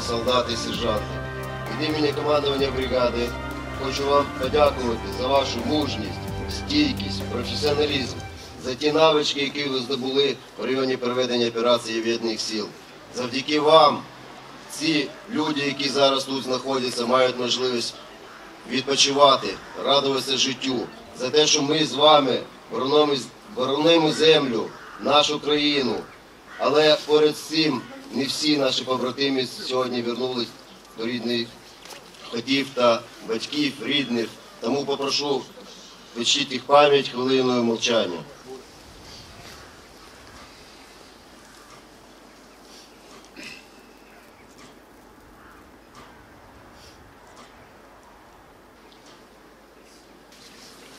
солдати і сержанти. Від імені командування бригади хочу вам подякувати за вашу мужність, стійкість, професіоналізм, за ті навички, які ви здобули в районі проведення операції об'єднаних сил. Завдяки вам ці люди, які зараз тут знаходяться, мають можливість відпочивати, радуватися життю, за те, що ми з вами боронимо землю, нашу країну. Але поряд з цим не всі наші побратими сьогодні вернулись до рідних хотів та батьків, рідних. Тому попрошу почтити їх пам'ять хвилиною мовчання.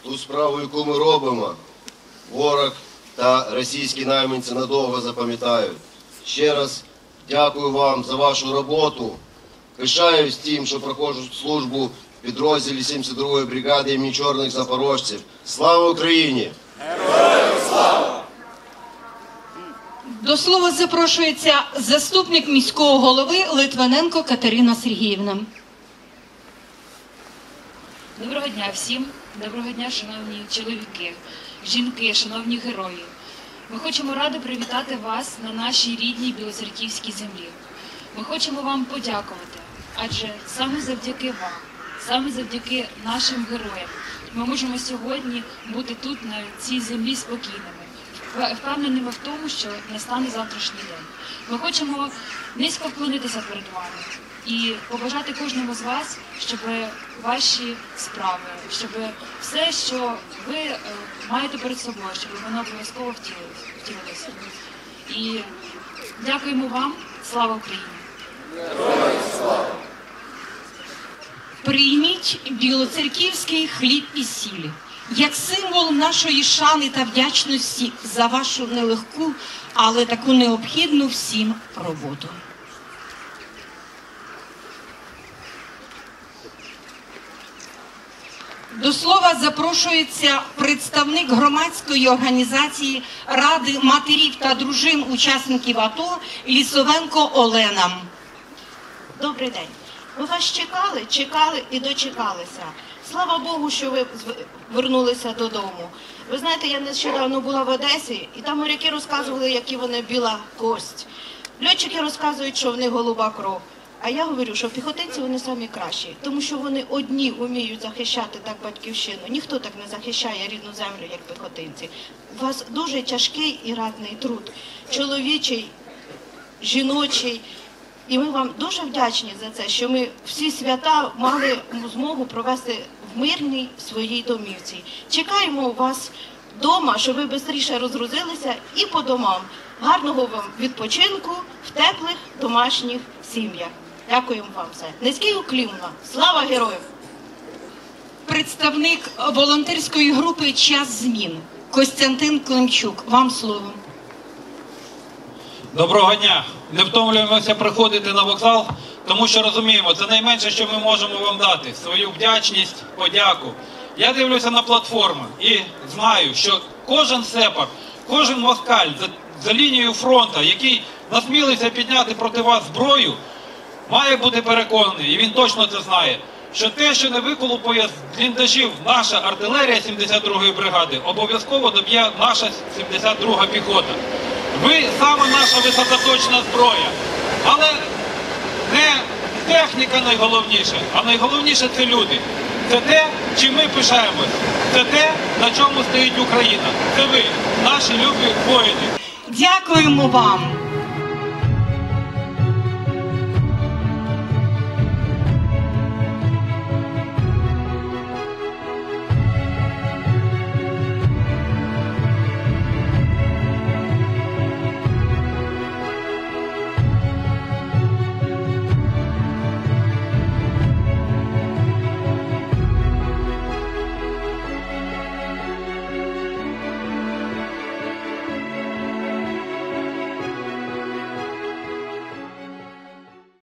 Ту справу, яку ми робимо, ворог та російські найманці надовго запам'ятають. Ще раз дякую вам за вашу роботу. Пишаюсь тим, що проходжу службу в підрозділі 72-ї бригади імені чорних запорожців. Слава Україні! Героям слава! До слова запрошується заступник міського голови Литвиненко Катерина Сергіївна. Доброго дня всім, доброго дня, шановні чоловіки, жінки, шановні герої. Ми хочемо радо привітати вас на нашій рідній білоцерківській землі. Ми хочемо вам подякувати, адже саме завдяки вам, саме завдяки нашим героям, ми можемо сьогодні бути тут на цій землі спокійними, впевненими в тому, що настане завтрашній день. Ми хочемо низько вклонитися перед вами і побажати кожному з вас, щоб ваші справи, щоб все, що ви е, маєте перед собою, щоб воно обов'язково втілилося. І дякуємо вам. Слава Україні! Прийміть білоцерківський хліб і сіль як символ нашої шани та вдячності за вашу нелегку, але таку необхідну всім роботу. До слова запрошується представник громадської організації Ради матерів та дружин учасників АТО Лісовенко Олена. Добрий день. Ми вас чекали, чекали і дочекалися. Слава Богу, що ви вернулися додому. Ви знаєте, я нещодавно була в Одесі, і там моряки розказували, які вони біла кость. Льотчики розказують, що в них голуба кров. А я говорю, що піхотинці вони самі кращі, тому що вони одні вміють захищати так батьківщину. Ніхто так не захищає рідну землю, як піхотинці. У вас дуже тяжкий і радний труд, чоловічий, жіночий. І ми вам дуже вдячні за це, що ми всі свята мали змогу провести в мирній своїй домівці. Чекаємо вас вдома, щоб ви швидше розгрузилися і по домам. Гарного вам відпочинку в теплих домашніх сім'ях. Дякуємо вам все. Низький уклін вам. Слава героям! Представник волонтерської групи Час змін Костянтин Климчук. Вам слово. Доброго дня! Не втомлюємося приходити на вокзал, тому що розуміємо, це найменше, що ми можемо вам дати свою вдячність, подяку. Я дивлюся на платформу і знаю, що кожен сепар, кожен москаль за, за лінією фронту, який насмілився підняти проти вас зброю, має бути переконаний, і він точно це знає, що те, що не виколупує з бліндажів наша артилерія 72-ї бригади, обов'язково доб'є наша 72-га піхота. Ви саме наша високоточна зброя. Але не техніка найголовніша, а найголовніше це люди. Це те, чим ми пишаємось. Це те, на чому стоїть Україна. Це ви, наші любі воїни. Дякуємо вам.